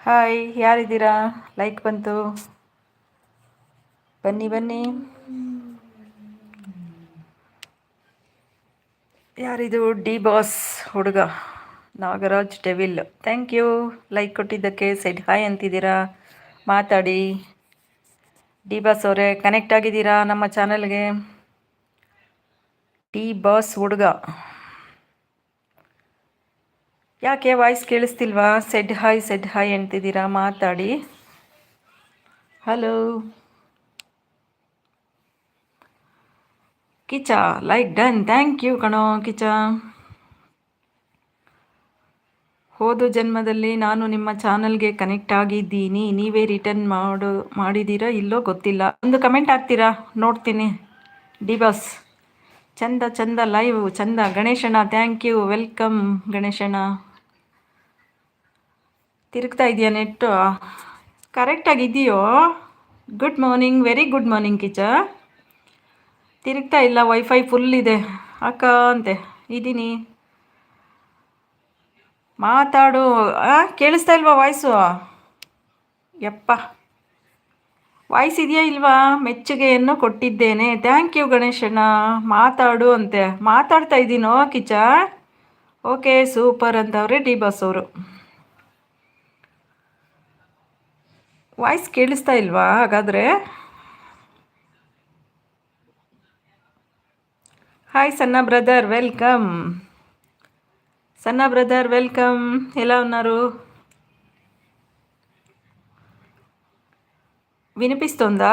Hi ಯಾರಿದ್ದೀರಾ? Like ಬಂತು. ಬನ್ನಿ ಬನ್ನಿ. ಯಾರಿದು? ಡಿ ಬಾಸ್ ಹುಡುಗ. Nagaraj devil. Thank you like ಕೊಟ್ಟಿದ್ದಕ್ಕೆ ಸೈಡ್ ಹಾಯ್ ಅಂತಿದ್ದೀರಾ? ಮಾತಾಡಿ. ಡಿ ಬಾಸ್ ಅವರೇ ಕನೆಕ್ಟ್ ಆಗಿದ್ದೀರಾ ನಮ್ಮ ಚಾನಲ್ಗೆ ಡಿ ಬಾಸ್ ಹುಡುಗ. ಯಾಕೆ ವಾಯ್ಸ್ ಕೇಳಿಸ್ತಿಲ್ವಾ? ಸೆಡ್ ಹಾಯ್ ಸೆಡ್ ಹಾಯ್ ಅಂತಿದ್ದೀರಾ? ಮಾತಾಡಿ. Hello Kicha like done thank you ಕಣೋ ಕಿಚ. ಹೋದ ಜನ್ಮದಲ್ಲಿ ನಾನು ನಿಮ್ಮ ಚಾನಲ್ಗೆ ಕನೆಕ್ಟ್ ಆಗಿದ್ದೀನಿ. ನೀವೇ ರಿಟರ್ನ್ ಮಾಡು ಮಾಡಿದ್ದೀರಾ ಇಲ್ಲೋ ಗೊತ್ತಿಲ್ಲ. ಒಂದು ಕಮೆಂಟ್ ಹಾಕ್ತೀರಾ? ನೋಡ್ತೀನಿ. ಡಿ ಬಾಸ್ ಚಂದ ಚಂದ ಲೈವ್ ಚಂದ. ಗಣೇಶಣ್ಣ ಥ್ಯಾಂಕ್ ಯು ವೆಲ್ಕಮ್ ಗಣೇಶಣ್ಣ. ತಿರುಗ್ತಾ ಇದೆಯಾ ನೆಟ್ಟು ಕರೆಕ್ಟಾಗಿ ಇದೆಯೋ good morning very good morning Kicha ತಿರುಗ್ತಾ ಇಲ್ಲ? ವೈಫೈ ಫುಲ್ ಇದೆ. ಅಕ್ಕ ಅಂತೆ. ಇದ್ದೀನಿ. ಮಾತಾಡು. ಕೇಳಿಸ್ತಾ ಇಲ್ವಾ ವಾಯ್ಸು ಯಪ್ಪ. ವಾಯ್ಸ್ ಇದೆಯಾ ಇಲ್ವಾ? ಮೆಚ್ಚುಗೆಯನ್ನು ಕೊಟ್ಟಿದ್ದೇನೆ. ಥ್ಯಾಂಕ್ ಯು ಗಣೇಶಣ್ಣ. ಮಾತಾಡು ಅಂತೆ. ಮಾತಾಡ್ತಾ ಇದ್ದೀನೋ ಕಿಚ ಓಕೆ ಸೂಪರ್ ಅಂತವ್ರೆ ಡಿ ಬಾಸ್ ಅವರು. ವಾಯ್ಸ್ ಕೇಳಿಸ್ತಾ ಇಲ್ವಾ? ಹಾಗಾದರೆ? ಹಾಯ್ ಸಣ್ಣ ಬ್ರದರ್ ವೆಲ್ಕಮ್ సన్న బ్రదర్ వెల్కమ్ ఎలా ఉన్నారు వినిపిస్తుందా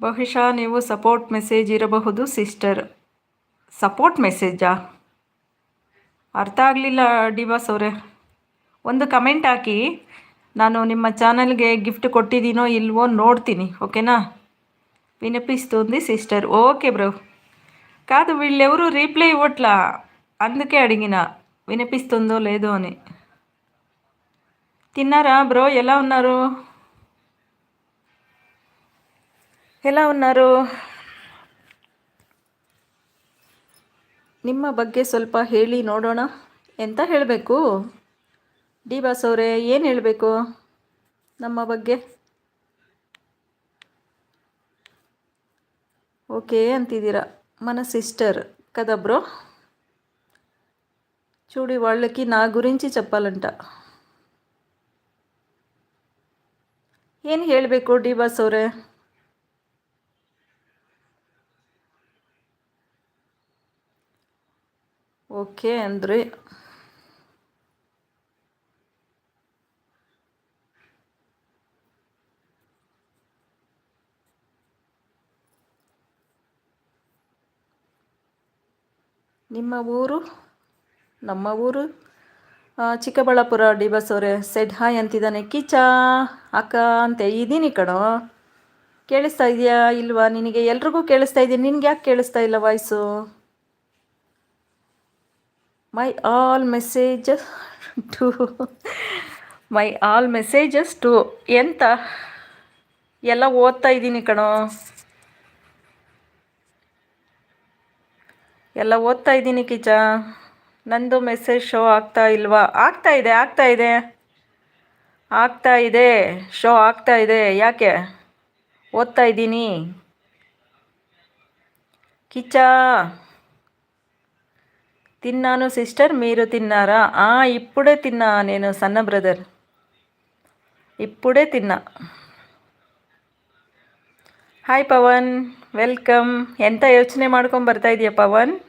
ಬಹುಶಃ ನೀವು ಸಪೋರ್ಟ್ ಮೆಸೇಜ್ ಇರಬಹುದು ಸಿಸ್ಟರ್ ಸಪೋರ್ಟ್ ಮೆಸೇಜಾ ಅರ್ಥ ಆಗಲಿಲ್ಲ ಡಿವಾಸ್ ಅವರೇ ಒಂದು ಕಮೆಂಟ್ ಹಾಕಿ ನಾನು ನಿಮ್ಮ ಚಾನಲ್ಗೆ ಗಿಫ್ಟ್ ಕೊಟ್ಟಿದ್ದೀನೋ ಇಲ್ವೋ ನೋಡ್ತೀನಿ ಓಕೆನಾ వినిపిస్తుంది సిస్టర్ ఓకే బ్రో కాదు వీళ్ళెవరు రీప్లై ఇవ్వట్లా అందుకే అడిగిన వినిపిస్తుందో లేదో అని తిన్నారా బ్రో ఎలా ఉన్నారు ఎలా ఉన్నారు ನಿಮ್ಮ ಬಗ್ಗೆ ಸ್ವಲ್ಪ ಹೇಳಿ ನೋಡೋಣ ಎಂತ ಹೇಳಬೇಕು ಡಿ ಬಾಸ್ ಅವರೇ ಏನು ಹೇಳಬೇಕು ನಮ್ಮ ಬಗ್ಗೆ ఓకే అంతిదిరా మన సిస్టర్ కదా బ్రో చూడి వాళ్ళకి నా గురించి చెప్పాలంట ಏನು ಹೇಳಬೇಕು ಡಿ ಬಾಸ್ ಅವರೇ ಓಕೆ ಅಂದರೆ ನಿಮ್ಮ ಊರು? ನಮ್ಮ ಊರು? ಚಿಕ್ಕಬಳ್ಳಾಪುರ ಡಿ ಬಸ್ ಅವರೇ. ಸೆಡ್ ಹಾಯ್ ಅಂತಿದ್ದಾನೆ. ಕಿಚಾ ಅಕ್ಕ ಅಂತ. ಇದ್ದೀನಿ ಕಣೋ ಕೇಳಿಸ್ತಾ ಇದೆಯಾ ಇಲ್ವಾ? ನಿನಗೆ ಎಲ್ರಿಗೂ ಕೇಳಿಸ್ತಾ ಇದ್ದೀನಿ. ನಿನ್ಗೆ ಯಾಕೆ ಕೇಳಿಸ್ತಾ ಇಲ್ಲ voice? My all messages to my all messages to ಎಂತ? ಎಲ್ಲ ಓದ್ತಾ ಇದ್ದೀನಿ ಕಣೋ. ಎಲ್ಲ ಓದ್ತಾ ಇದ್ದೀನಿ ಕಿಚ ನಂದು ಮೆಸೇಜ್ ಶೋ ಆಗ್ತಾ ಇಲ್ವಾ ಆಗ್ತಾ ಇದೆ ಆಗ್ತಾ ಇದೆ ಆಗ್ತಾ ಇದೆ ಶೋ ಆಗ್ತಾ ಇದೆ ಯಾಕೆ ಓದ್ತಾ ಇದ್ದೀನಿ ಕಿಚ తిన్నాను సిస్టర్ మీరు తిన్నారా ఇప్పుడే తిన్నా నేను సన్న బ్రదర్ ఇప్పుడే తిన్నా ಹಾಯ್ ಪವನ್ ವೆಲ್ಕಮ್ ಎಂತ ಯೋಚನೆ ಮಾಡ್ಕೊಂಡು ಬರ್ತಾ ಇದೆಯಾ ಪವನ್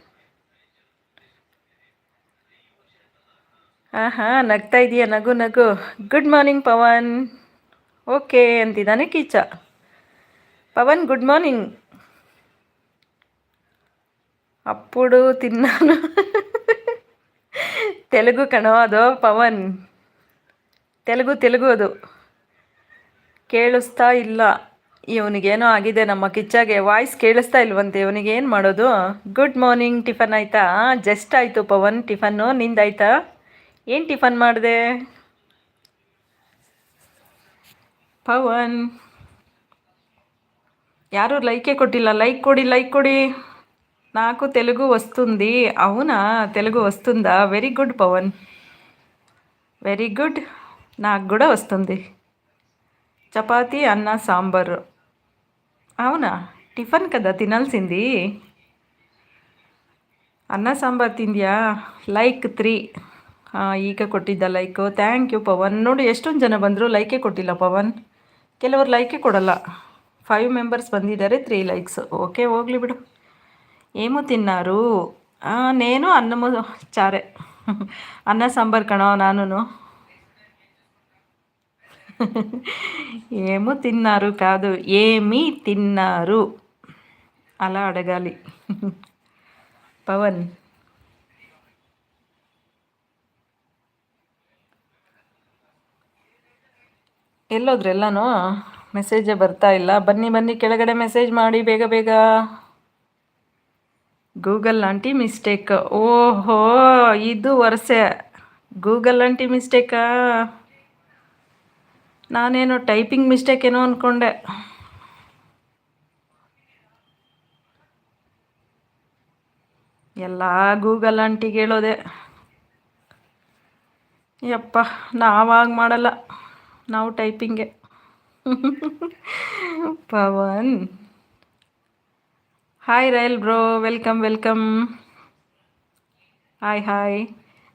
ಹಾಂ ಹಾಂ ನಗ್ತಾ ಇದೆಯಾ, ನಗು ನಗು. ಗುಡ್ ಮಾರ್ನಿಂಗ್ ಪವನ್ ಓಕೆ ಅಂತಿದ್ದಾನೆ ಕೀಚ. ಪವನ್ ಗುಡ್ ಮಾರ್ನಿಂಗ್ ಅಪ್ಪುಡು ತಿನ್ನಾನು. ತೆಲುಗು ಕಣೋ ಅದು ಪವನ್ ತೆಲುಗು ತೆಲುಗು ಅದು. ಕೇಳಿಸ್ತಾ ಇಲ್ಲ. ಇವನಿಗೇನೋ ಆಗಿದೆ, ನಮ್ಮ ಕಿಚ್ಚಾಗೆ ವಾಯ್ಸ್ ಕೇಳಿಸ್ತಾ ಇಲ್ವಂತೆ ಇವನಿಗೆ ಏನು ಮಾಡೋದು? ಗುಡ್ ಮಾರ್ನಿಂಗ್ ಟಿಫನ್ ಆಯಿತಾ? ಜಸ್ಟ್ ಆಯಿತು ಪವನ್, ಟಿಫನ್ನು, ನಿಂದಾಯ್ತಾ? ಏನು ಟಿಫನ್ ಮಾಡಿದೆ? ಪವನ್. ಯಾರೂ ಲೈಕೇ ಕೊಟ್ಟಿಲ್ಲ, ಲೈಕ್ ಕೊಡಿ ಲೈಕ್ ಕೊಡಿ. నాకు తెలుగు వస్తుంది అవునా తెలుగు వస్తుందా very good Pawan very good నాకు కూడా వస్తుంది ಚಪಾತಿ, ಅನ್ನ, ಸಾಂಬಾರು. అవునా టిఫన్ కదా తినాల్సింది ಅನ್ನ ಸಾಂಬಾರು ತಿಂದ್ಯಾ ಲೈಕ್ ತ್ರೀ ಹಾಂ ಈಗ ಕೊಟ್ಟಿದ್ದ ಲೈಕು ಥ್ಯಾಂಕ್ ಯು ಪವನ್ ನೋಡಿ ಎಷ್ಟೊಂದು ಜನ ಬಂದರು ಲೈಕೇ ಕೊಟ್ಟಿಲ್ಲ ಪವನ್ ಕೆಲವರು ಲೈಕೇ ಕೊಡಲ್ಲ ಫೈವ್ ಮೆಂಬರ್ಸ್ ಬಂದಿದ್ದಾರೆ ತ್ರೀ ಲೈಕ್ಸ್ ಓಕೆ ಹೋಗ್ಲಿ ಬಿಡು ఏమో తిన్నారు నేను అన్నము చారే అన్న సాంబార్ కణో నాను ఏమో తిన్నారు కాదు ఏమి తిన్నారు అలా అడగాలి పవన్ ಎಲ್ಲೋದ್ರು ಎಲ್ಲನೂ ಮೆಸೇಜೇ ಬರ್ತಾ ಇಲ್ಲ ಬನ್ನಿ ಬನ್ನಿ ಕೆಳಗಡೆ ಮೆಸೇಜ್ ಮಾಡಿ ಬೇಗ ಬೇಗ ಗೂಗಲ್ ಆಂಟಿ ಮಿಸ್ಟೇಕ್ ಓಹೋ ಇದು ವರ್ಷೆ ಗೂಗಲ್ ಆಂಟಿ ಮಿಸ್ಟೇಕಾ ನಾನೇನೋ ಟೈಪಿಂಗ್ ಮಿಸ್ಟೇಕ್ ಏನೋ ಅಂದ್ಕೊಂಡೆ ಎಲ್ಲ ಗೂಗಲ್ ಆಂಟಿಗೆ ಹೇಳೋದೆ. ಯಪ್ಪ ನಾವಾಗ ಮಾಡಲ್ಲ. ನಾವು ಟೈಪಿಂಗೆ Pavan. Hi rail bro. Welcome welcome hi hi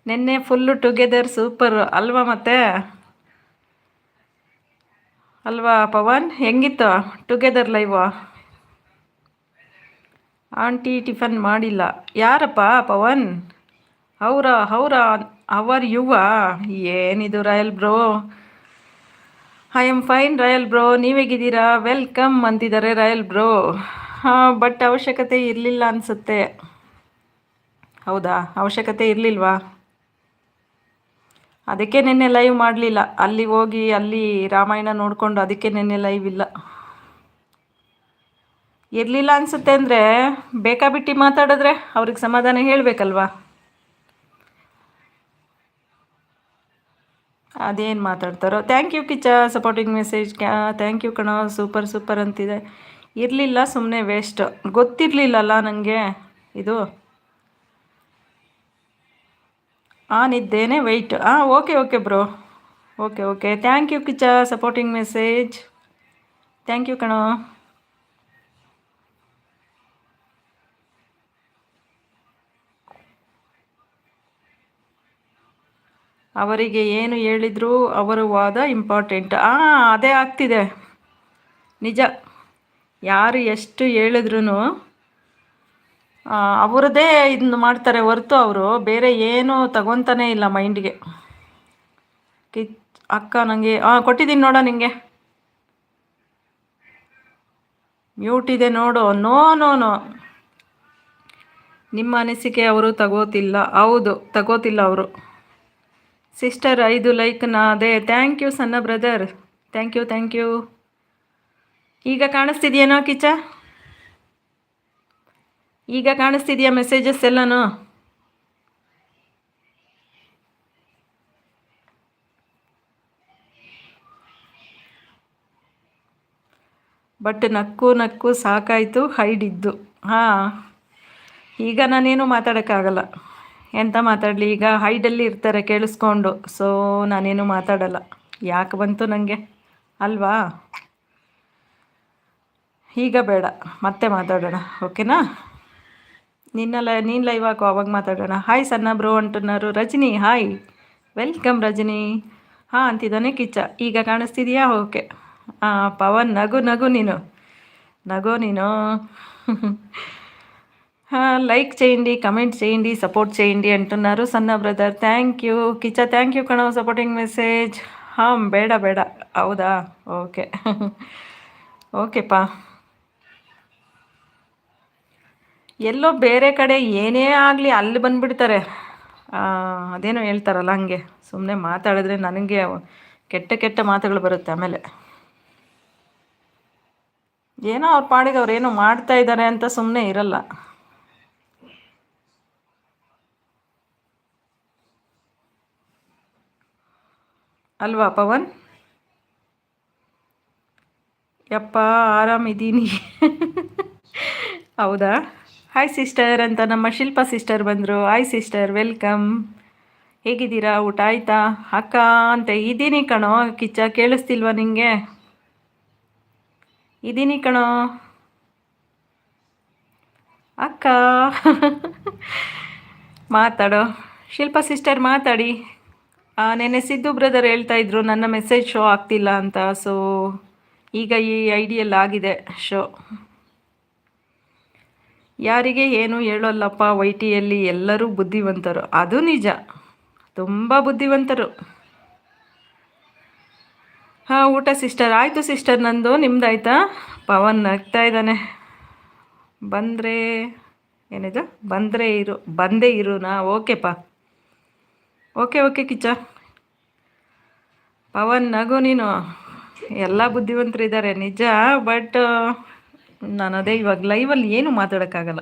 ನಿನ್ನೆ ಫುಲ್ಲು ಟುಗೆದರ್ ಸೂಪರ್ ಅಲ್ವಾ ಮತ್ತೆ? ಅಲ್ವಾ ಪವನ್? ಹೆಂಗಿತ್ತು? ಟುಗೆದರ್ ಲೈವ್ ಆಂಟಿ ಟಿಫನ್ ಮಾಡಿಲ್ಲ. ಯಾರಪ್ಪ ಪವನ್? ಅವರ ಅವರ, ಅವರ್ ಯುವ? ಏನಿದು royal bro? I am fine royal bro. ನೀವೇಗಿದ್ದೀರಾ welcome ಅಂತಿದ್ದಾರೆ ರಾಯಲ್ ಬ್ರೋ. ಬಟ್ ಅವಶ್ಯಕತೆ ಇರಲಿಲ್ಲ ಅನಿಸುತ್ತೆ. ಹೌದಾ? ಅವಶ್ಯಕತೆ ಇರಲಿಲ್ವಾ? ಅದಕ್ಕೆ ನಿನ್ನೆ ಲೈವ್ ಮಾಡಲಿಲ್ಲ. ಅಲ್ಲಿ ಹೋಗಿ ಅಲ್ಲಿ ರಾಮಾಯಣ ನೋಡಿಕೊಂಡು ಅದಕ್ಕೆ ನಿನ್ನೆ ಲೈವ್ ಇಲ್ಲ. ಇರಲಿಲ್ಲ ಅನಿಸುತ್ತೆ ಅಂದರೆ ಬೇಕಾಬಿಟ್ಟು ಮಾತಾಡಿದ್ರೆ ಅವ್ರಿಗೆ ಸಮಾಧಾನ ಹೇಳಬೇಕಲ್ವಾ? ಅದೇನು ಮಾತಾಡ್ತಾರೋ. Thank you Kichcha supporting message ಕ್ಯಾ ಥ್ಯಾಂಕ್ ಯು ಕಣ ಸೂಪರ್ ಸೂಪರ್ ಅಂತಿದೆ. ಇರಲಿಲ್ಲ ಸುಮ್ಮನೆ ವೇಸ್ಟ್ ಗೊತ್ತಿರಲಿಲ್ಲಲ್ಲ ನನಗೆ ಇದು. ಆನ್ ಇದ್ದೇನೆ ವೆಯ್ಟ್ ಹಾಂ okay okay bro okay okay thank you Kichcha supporting message thank you ಕಣೋ. ಅವರಿಗೆ ಏನು ಹೇಳಿದ್ರು ಅವರ ವಾದ ಇಂಪಾರ್ಟೆಂಟ್ ಹಾಂ ಅದೇ ಆಗ್ತಿದೆ. ನಿಜ. ಯಾರು ಎಷ್ಟು ಹೇಳಿದ್ರು ಅವರದೇ ಇದನ್ನ ಮಾಡ್ತಾರೆ ಹೊರತು ಅವರು. ಬೇರೆ ಏನೂ ತಗೊತಾನೇ ಇಲ್ಲ ಮೈಂಡ್ಗೆ. ಅಕ್ಕ ನನಗೆ ಹಾಂ ಕೊಟ್ಟಿದ್ದೀನಿ ನೋಡೋ ನಿಮಗೆ ಮ್ಯೂಟ್ ಇದೆ ನೋಡು. No no no. ನಿಮ್ಮ ಅನಿಸಿಕೆ ಅವರು ತಗೋತಿಲ್ಲ. ಹೌದು, ತಗೋತಿಲ್ಲ ಅವರು. ಸಿಸ್ಟರ್, ಐದು ಲೈಕ್ ಅದೇ. ಥ್ಯಾಂಕ್ ಯು ಸಣ್ಣ brother. Thank you thank you. ಈಗ ಕಾಣಿಸ್ತಿದೆಯೇನೋ ಕಿಚ್ಚ? ಈಗ ಕಾಣಿಸ್ತಿದೆಯಾ ಮೆಸೇಜಸ್ ಎಲ್ಲನೂ? ಬಟ್ ನಕ್ಕು ನಕ್ಕು ಸಾಕಾಯಿತು ಹೈಡಿದ್ದು ಹಾಂ, ಈಗ ನಾನೇನು ಮಾತಾಡೋಕ್ಕಾಗಲ್ಲ. ಎಂತ ಮಾತಾಡಲಿ? ಈಗ ಹೈಡಲ್ಲಿ ಇರ್ತಾರೆ, ಕೇಳಿಸ್ಕೊಂಡು. ಸೊ ನಾನೇನು ಮಾತಾಡಲ್ಲ. ಯಾಕೆ ಬಂತು ನನಗೆ ಅಲ್ವಾ? ಈಗ ಬೇಡ, ಮತ್ತೆ ಮಾತಾಡೋಣ. ಓಕೆನಾ ನಿನ್ನೆಲ್ಲ ನೀನು ಲೈವ್ ಹಾಕು ಅವಾಗ ಮಾತಾಡೋಣ ಹಾಯ್ ಸಣ್ಣ ಬ್ರೋ ಅಂటున్నారు ರಜನಿ ಹಾಯ್ ವೆಲ್ಕಮ್ ರಜನಿ ಹಾಂ ಅಂತಿದ್ದಾನೆ ಕಿಚ್ಚ ಈಗ ಕಾಣಿಸ್ತಿದೆಯಾ ಓಕೆ ಹಾಂ ಪವನ್ ನಗು ನಗು ನೀನು నగో నేను. లైక్ చేయండి కమెంట్ చేయండి సపోర్ట్ చేయండి అంటున్నారు సన్న brother. Thank you. Kiccha thank you కణవ supporting message. బేడ బేడ. హౌదా ఓకే. ఓకేపా. ಎಲ್ಲೋ ಬೇರೆ ಕಡೆ ಏನೇ ಆಗಲಿ ಅಲ್ಲಿ ಬಂದುಬಿಡ್ತಾರೆ. ಅದೇನೋ ಹೇಳ್ತಾರಲ್ಲ ಹಂಗೆ. ಸುಮ್ಮನೆ ಮಾತಾಡಿದ್ರೆ ನನಗೆ ಕೆಟ್ಟ ಕೆಟ್ಟ ಮಾತುಗಳು ಬರುತ್ತೆ ಆಮೇಲೆ. ಏನೋ ಅವ್ರ ಪಾಡಿಗೆ ಅವ್ರು ಏನೋ ಮಾಡ್ತಾ ಇದ್ದಾರೆ ಅಂತ ಸುಮ್ಮನೆ ಇರಲ್ಲ. ಅಲ್ವಾ ಪವನ್? ಯಪ್ಪ ಆರಾಮಿದ್ದೀನಿ. ಹೌದಾ? ಹಾಯ್ ಸಿಸ್ಟರ್ ಅಂತ ನಮ್ಮ ಶಿಲ್ಪ ಸಿಸ್ಟರ್ ಬಂದರು. ಹಾಯ್ ಸಿಸ್ಟರ್ ವೆಲ್ಕಮ್ ಹೇಗಿದ್ದೀರಾ? ಊಟ ಆಯ್ತಾ? ಅಕ್ಕ ಅಂತ ಇದ್ದೀನಿ ಕಣೋ. ಕಿಚ್ಚ ಕೇಳಿಸ್ತಿಲ್ವಾ ನಿಂಗೆ? ಇದ್ದೀನಿ ಕಣೋ. ಅಕ್ಕ. ಮಾತಾಡೋ. ಶಿಲ್ಪ ಸಿಸ್ಟರ್ ಮಾತಾಡಿ. ನೆನ್ನೆ ಸಿದ್ದು ಬ್ರದರ್ ಹೇಳ್ತಾ ಇದ್ರು, ನನ್ನ ಮೆಸೇಜ್ ಶೋ ಆಗ್ತಿಲ್ಲ ಅಂತ. ಸೊ ಈಗ ಈ ಐಡಿಯಲ್ಲಿ ಆಗಿದೆ ಶೋ ಯಾರಿಗೆ ಏನು ಹೇಳೋಲ್ಲಪ್ಪ ವೈ ಟಿಯಲ್ಲಿ ಎಲ್ಲರೂ ಬುದ್ಧಿವಂತರು. ಅದು ನಿಜ. ತುಂಬ ಬುದ್ಧಿವಂತರು. ಹಾಂ, ಊಟ ಸಿಸ್ಟರ್. ಆಯಿತು ಸಿಸ್ಟರ್, ನಂದು ನಿಮ್ದಾಯ್ತಾ? ಪವನ್ ನಗ್ತಾ ಇದ್ದಾನೆ. ಬಂದರೆ, ಏನಿದು? ಬಂದರೆ ಇರು, ಬಂದೇ ಇರುನಾ? ಓಕೆಪ್ಪ. Okay okay Kiccha. ಪವನ್ ನಗು ನೀನು. ಎಲ್ಲ ಬುದ್ಧಿವಂತರಿದ್ದಾರೆ ನಿಜ, ಬಟ್ ನಾನು ಅದೇ ಇವಾಗ ಲೈವಲ್ಲಿ ಏನು ಮಾತಾಡೋಕ್ಕಾಗಲ್ಲ.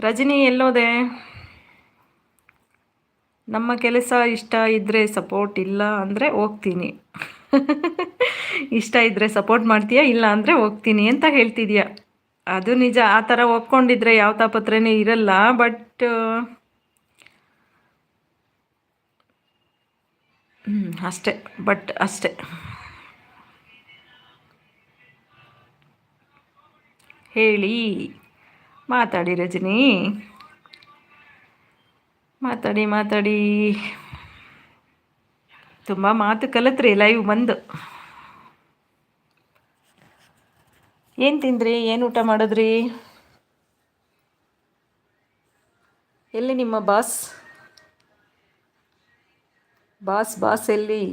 ರಜನಿ ಎಲ್ಲೋದೆ? ನಮ್ಮ ಕೆಲಸ ಇಷ್ಟ ಇದ್ದರೆ ಸಪೋರ್ಟ್ ಇಲ್ಲ ಅಂದರೆ ಹೋಗ್ತೀನಿ. ಇಷ್ಟ ಇದ್ದರೆ ಸಪೋರ್ಟ್ ಮಾಡ್ತೀಯಾ? ಇಲ್ಲ ಅಂದರೆ ಹೋಗ್ತೀನಿ ಅಂತ ಹೇಳ್ತಿದ್ಯಾ? ಅದು ನಿಜ, ಆ ಥರ ಒಪ್ಕೊಂಡಿದ್ರೆ ಯಾವ ತಾಪತ್ರನೇ ಇರಲ್ಲ ಬಟ್ ಹ್ಞೂ ಅಷ್ಟೇ ಬಟ್ ಅಷ್ಟೇ. ಹೇಳಿ, ಮಾತಾಡಿ ರಜನಿ. ಮಾತಾಡಿ ಮಾತಾಡಿ. ತುಂಬ ಮಾತು ಕಲಿತ್ರಿ ಲೈವ್ ಬಂದು. ಏನು ತಿಂದ್ರಿ, ಏನು ಊಟ ಮಾಡಿದ್ರಿ? ಎಲ್ಲಿ ನಿಮ್ಮ ಬಾಸ್ ಬಾಸ್ ಬಾಸ್ ಎಲ್ಲಿ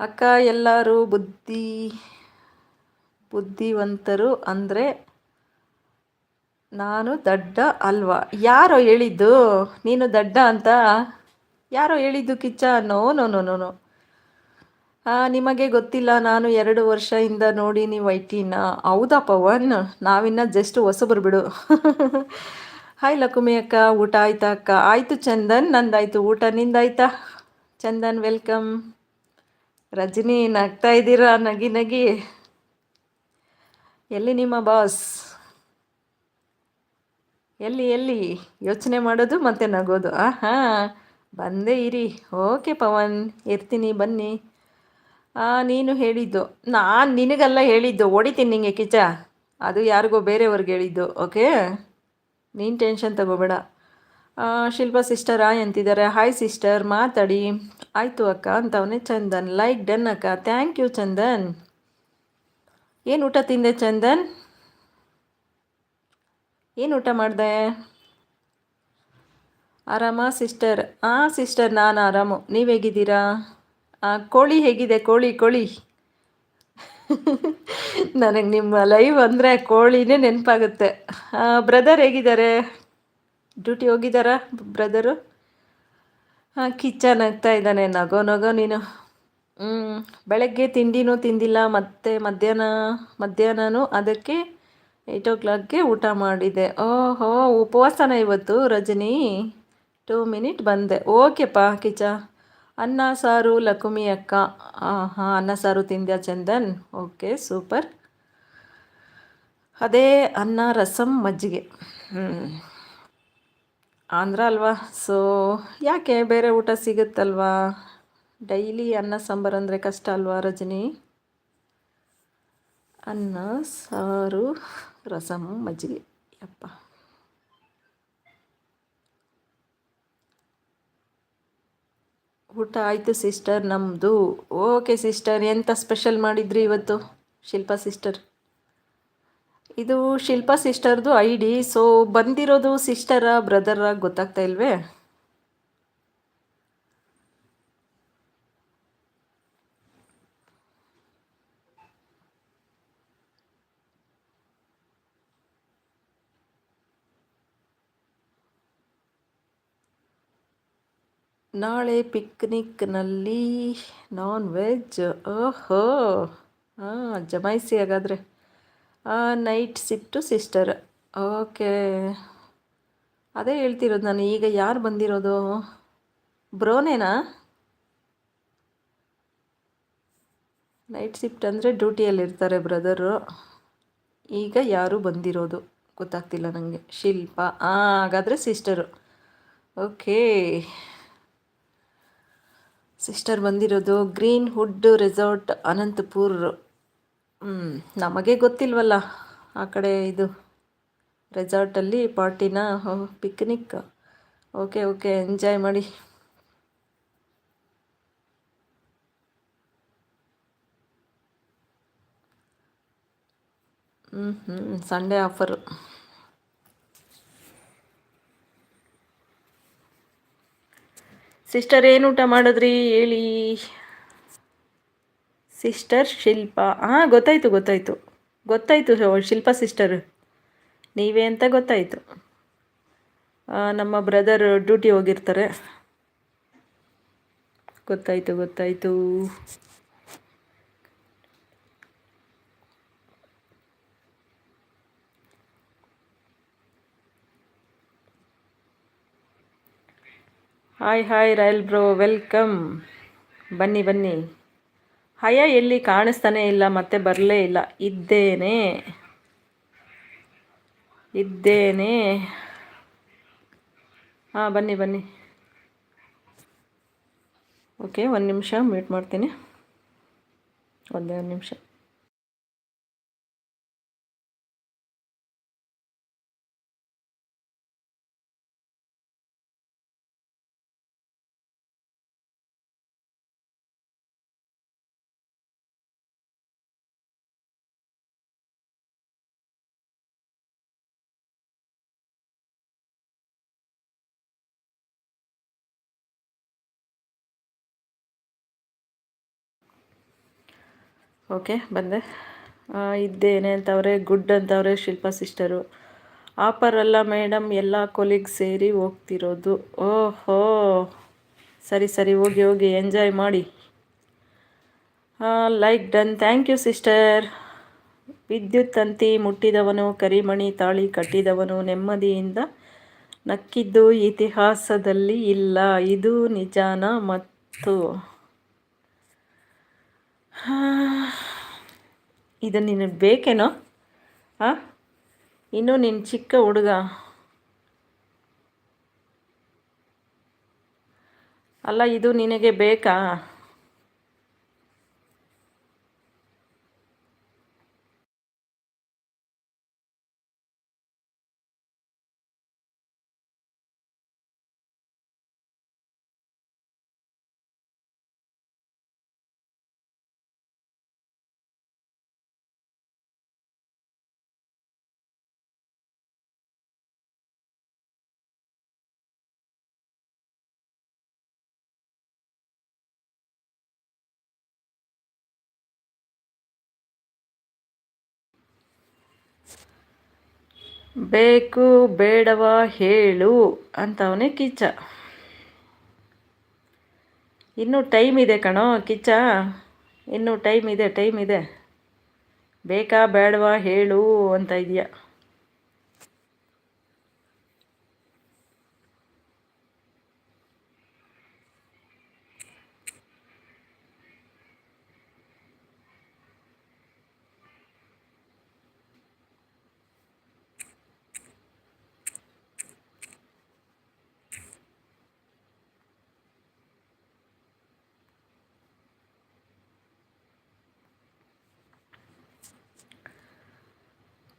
ಅಕ್ಕ ಎಲ್ಲರೂ ಬುದ್ಧಿ, ಬುದ್ಧಿವಂತರು ಅಂದರೆ ನಾನು ದಡ್ಡ ಅಲ್ವಾ? ಯಾರೋ ಹೇಳಿದ್ದು, ನೀನು ದಡ್ಡ ಅಂತ? ಯಾರೋ ಹೇಳಿದ್ದು Kichcha? No no no no no. ನಿಮಗೆ ಗೊತ್ತಿಲ್ಲ, ನಾನು ಎರಡು ವರ್ಷದಿಂದ ನೋಡಿ ನೀವು ಐಟಿನ ಹೌದಾ ಪವನ್? ನಾವಿನ್ನ ಜಸ್ಟ್ ಹೊಸಬರು ಬಿಡು. ಹಾಯ್ ಲಕುಮಿ ಅಕ್ಕ. ಊಟ ಆಯ್ತಾ ಅಕ್ಕ? ಆಯಿತು ಚಂದನ್, ನಂದಾಯ್ತು ಊಟ. ನಿಂದಾಯ್ತಾ? ಚಂದನ್ ವೆಲ್ಕಮ್ ರಜನಿ, ನಗ್ತಾ ಇದ್ದೀರಾ? ನಗಿ ನಗಿ. ಎಲ್ಲಿ ನಿಮ್ಮ ಬಾಸ್ ಎಲ್ಲಿ ಎಲ್ಲಿ? ಯೋಚನೆ ಮಾಡೋದು ಮತ್ತೆ ನಗೋದು. ಆ ಹಾಂ ಬಂದೇ ಇರಿ. ಓಕೆ ಪವನ್. ಇರ್ತೀನಿ, ಬನ್ನಿ. ನೀನು ಹೇಳಿದ್ದು. ನಾನು ನಿನಗೆಲ್ಲ ಹೇಳಿದ್ದು. ಹೊಡಿತೀನಿ ನಿಂಗೆ ಕಿಚ. ಅದು ಯಾರಿಗೋ ಬೇರೆಯವ್ರಿಗೆ ಹೇಳಿದ್ದು. ಓಕೆ ನೀನು ಟೆನ್ಷನ್ ತಗೋಬೇಡ. ಶಿಲ್ಪಾ ಸಿಸ್ಟರ್ ಆಯ್ ಅಂತಿದ್ದಾರೆ. ಹಾಯ್ ಸಿಸ್ಟರ್, ಮಾತಾಡಿ. ಆಯಿತು ಅಕ್ಕ ಅಂತವನೇ ಚಂದನ್. ಲೈಕ್ ಡನ್ ಅಕ್ಕ. Thank you Chandan. ಏನು ಊಟ ತಿಂದೆ ಚಂದನ್? ಏನು ಊಟ ಮಾಡಿದೆ? ಆರಾಮ ಸಿಸ್ಟರ್. ಆ, ಸಿಸ್ಟರ್, ನಾನು ಆರಾಮು. ನೀವು ಹೇಗಿದ್ದೀರಾ? ಕೋಳಿ ಹೇಗಿದೆ? ಕೋಳಿ ಕೋಳಿ. ನನಗೆ ನಿಮ್ಮ ಲೈವ್ ಅಂದರೆ ಕೋಳಿನೇ ನೆನಪಾಗುತ್ತೆ. ಬ್ರದರ್ ಹೇಗಿದ್ದಾರೆ? ಡ್ಯೂಟಿ ಹೋಗಿದ್ದಾರಾ ಬ್ರದರು ಹಾಂ ಕಿಚನ್ ಆಗ್ತಾ ಇದ್ದಾನೆ, ನಗೋ ನಗೋ ನೀನು. ಹ್ಞೂ ಬೆಳಗ್ಗೆ ತಿಂಡಿನೂ ತಿಂದಿಲ್ಲ, ಮತ್ತು ಮಧ್ಯಾಹ್ನ, ಮಧ್ಯಾಹ್ನನೂ ಅದಕ್ಕೆ ಏಯ್ಟ್ ಓ ಕ್ಲಾಕ್ಗೆ ಊಟ ಮಾಡಿದೆ. ಓಹೋ, ಉಪವಾಸನ ಇವತ್ತು ರಜನಿ. ಟೂ ಮಿನಿಟ್ ಬಂದೆ. ಓಕೆಪ್ಪ ಕಿಚ್ಚ ಅನ್ನ, ಸಾರು, ಲಕುಮಿ ಅಕ್ಕ. ಹಾಂ ಅನ್ನ, ಸಾರು ತಿಂದ್ಯಾ ಚಂದನ್? ಓಕೆ ಸೂಪರ್ ಅದೇ ಅನ್ನ, ರಸಂ, ಮಜ್ಜಿಗೆ. ಆಂಧ್ರ ಅಲ್ವಾ? ಸೊ ಯಾಕೆ ಬೇರೆ ಊಟ ಸಿಗುತ್ತಲ್ವಾ? ಡೈಲಿ ಅನ್ನ, ಸಾಂಬಾರು ಅಂದರೆ ಕಷ್ಟ ಅಲ್ವಾ ರಜನಿ? ಅನ್ನ, ಸಾರು ರಸಮ್ ಮಜ್ಜಿಗೆ. ಯಪ್ಪ. ಊಟ ಆಯಿತು ಸಿಸ್ಟರ್ ನಮ್ಮದು ಓಕೆ ಸಿಸ್ಟರ್ ಎಂಥ ಸ್ಪೆಷಲ್ ಮಾಡಿದ್ರಿ ಇವತ್ತು ಶಿಲ್ಪಾ ಸಿಸ್ಟರ್? ಇದು ಶಿಲ್ಪಾ ಸಿಸ್ಟರ್ದು ಐ ಡಿ ಸೊ ಬಂದಿರೋದು ಸಿಸ್ಟರ ಬ್ರದರ ಗೊತ್ತಾಗ್ತಾ ಇಲ್ವೇ? ನಾಳೆ ಪಿಕ್ನಿಕ್ನಲ್ಲಿ ನಾನ್ ವೆಜ್ ಓಹೋ. ಹಾಂ ಜಮಾಯಿಸಿ ಹಾಗಾದರೆ. ನೈಟ್ ಸಿಟ್ಟು ಸಿಸ್ಟರ್ ಓಕೆ. ಅದೇ ಹೇಳ್ತಿರೋದು ನಾನು, ಈಗ ಯಾರು ಬಂದಿರೋದು? ಬ್ರೋನೇನಾ? ನೈಟ್ ಶಿಫ್ಟ್ ಅಂದರೆ ಡ್ಯೂಟಿಯಲ್ಲಿರ್ತಾರೆ ಬ್ರದರು ಈಗ ಯಾರು ಬಂದಿರೋದು? ಗೊತ್ತಾಗ್ತಿಲ್ಲ ನನಗೆ ಶಿಲ್ಪ. ಹಾಗಾದರೆ ಸಿಸ್ಟರು ಓಕೆ. ಸಿಸ್ಟರ್ ಬಂದಿರೋದು ಗ್ರೀನ್ ಹುಡ್ ರೆಸಾರ್ಟ್ ಅನಂತಪುರ್. ನಮಗೆ ಗೊತ್ತಿಲ್ವಲ್ಲ ಆ ಕಡೆ ಇದು ರೆಸಾರ್ಟಲ್ಲಿ ಪಾರ್ಟಿನ ಪಿಕ್ನಿಕ್. ಓಕೆ ಓಕೆ, ಎಂಜಾಯ್ ಮಾಡಿ. ಹ್ಞೂ ಹ್ಞೂ ಸಂಡೇ ಆಫರು ಸಿಸ್ಟರ್ ಏನು ಊಟ ಮಾಡಿದ್ರಿ? ಹೇಳಿ. ಸಿಸ್ಟರ್ ಶಿಲ್ಪ. ಹಾಂ ಗೊತ್ತಾಯಿತು ಗೊತ್ತಾಯಿತು. ಗೊತ್ತಾಯಿತು ಶಿಲ್ಪ ಸಿಸ್ಟರ್ ನೀವೇ ಅಂತ ಗೊತ್ತಾಯಿತು. ನಮ್ಮ ಬ್ರದರ್ ಡ್ಯೂಟಿ ಹೋಗಿರ್ತಾರೆ. ಗೊತ್ತಾಯಿತು ಗೊತ್ತಾಯಿತು. Hi hi royal bro, welcome. ಬನ್ನಿ ಬನ್ನಿ. ಹಯ ಎಲ್ಲಿ ಕಾಣಿಸ್ತಾನೆ ಇಲ್ಲ, ಮತ್ತೆ ಬರಲೇ ಇಲ್ಲ. ಇದ್ದೇನೆ. ಇದ್ದೇನೆ. ಹಾಂ, ಬನ್ನಿ ಬನ್ನಿ. ಓಕೆ, ಒಂದು ನಿಮಿಷ ಮೀಟ್ ಮಾಡ್ತೀನಿ. ಒಂದೇ ಒಂದು ನಿಮಿಷ. ಓಕೆ, ಬಂದೆ. ಇದ್ದೇನೆ ಅಂತವ್ರೆ, ಗುಡ್ ಅಂತವ್ರೆ, ಶಿಲ್ಪಾ ಸಿಸ್ಟರು. ಆಫರ್ ಅಲ್ಲ ಮೇಡಮ್ ಎಲ್ಲ ಕೊಲಿಗ್ ಸೇರಿ ಹೋಗ್ತಿರೋದು. ಓಹೋ. ಸರಿ ಸರಿ, ಹೋಗಿ ಹೋಗಿ, ಎಂಜಾಯ್ ಮಾಡಿ. Like done. Thank you sister. ವಿದ್ಯುತ್ ತಂತಿ ಮುಟ್ಟಿದವನು, ಕರಿಮಣಿ ತಾಳಿ ಕಟ್ಟಿದವನು, ನೆಮ್ಮದಿಯಿಂದ ನಕ್ಕಿದ್ದು ಇತಿಹಾಸದಲ್ಲಿ ಇಲ್ಲ. ಇದು ನಿಜಾನ? ಮತ್ತು ಇದು ನಿನಗೆ ಬೇಕೇನೋ? ಹಾಂ? ಇನ್ನೂ ನಿನ್ನ ಚಿಕ್ಕ ಹುಡುಗ. ಅಲ್ಲ ಇದು ನಿನಗೆ ಬೇಕಾ? ಬೇಕು ಬೇಡವ ಹೇಳು ಅಂತವನೇ ಕಿಚ್ಚ. ಇನ್ನೂ ಟೈಮ್ ಇದೆ ಕಣೋ ಕಿಚ್ಚ. ಇನ್ನೂ ಟೈಮ್ ಇದೆ ಟೈಮ್ ಇದೆ. ಬೇಕಾ ಬೇಡವಾ ಹೇಳು ಅಂತ ಇದೆಯಾ?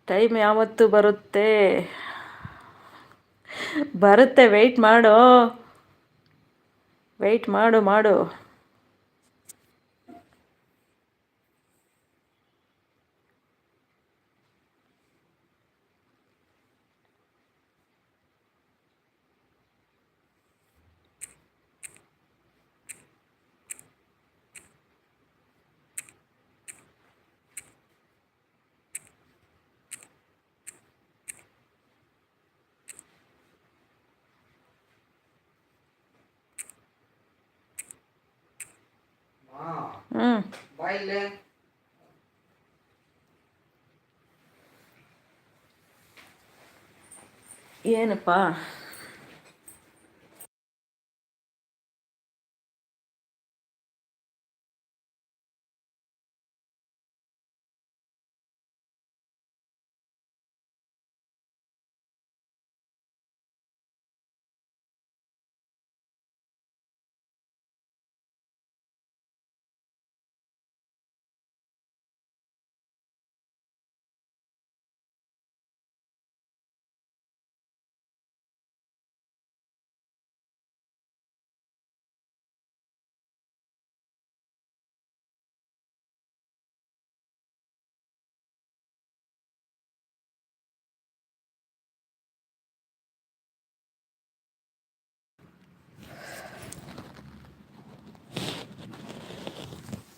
ಟೈಮ್ ಯಾವತ್ತು ಬರುತ್ತೆ? ಬರುತ್ತೆ. ವೆಯ್ಟ್ ಮಾಡು. ವೆಯ್ಟ್ ಮಾಡು ಮಾಡು. ಹ್ಮ್. ಬಾಯಿಲೆ ಏನಪ್ಪಾ?